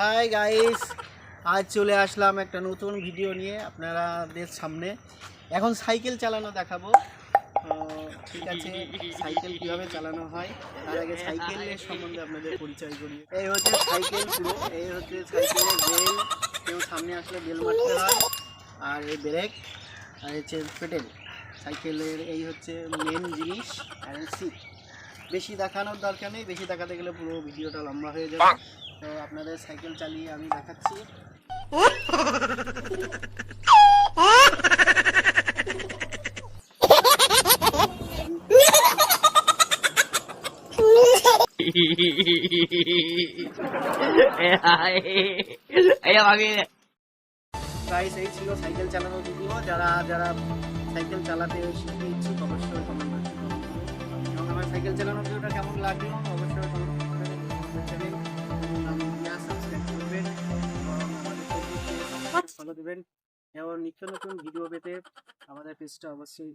Hi guys আজ চলে আসলাম একটা নতুন ভিডিও নিয়ে আপনারাদের সামনে। এখন সাইকেল চালানো দেখাবো। ঠিক আছে সাইকেল কীভাবে চালানো হয়, তার আগে সাইকেলের সম্বন্ধে আপনাদের পরিচয় করি এই হচ্ছে সাইকেল এই হচ্ছে সাইকেলের বেল কেউ সামনে আসলে বেল মারতে হয়, আর এই ব্রেক আর হচ্ছে পেটেল সাইকেলের এই হচ্ছে মেন জিনিস, আর সিট বেশি দেখানোর দরকার নেই বেশি দেখাতে গেলে পুরো ভিডিওটা লম্বা হয়ে যাবে। তো আপনাদের সাইকেল চালিয়ে আমি দেখাচ্ছি। এই ছিল সাইকেল চালানোর ভিডিও। যারা যারা সাইকেল চালাতে শিখতে ইচ্ছুক অবশ্যই ভিডিওটা কেমন লাগল অবশ্যই করে সাবস্ক্রাইব ফলো দেবেন এবং নিত্য নতুন ভিডিও পেতে আমাদের পেজটা অবশ্যই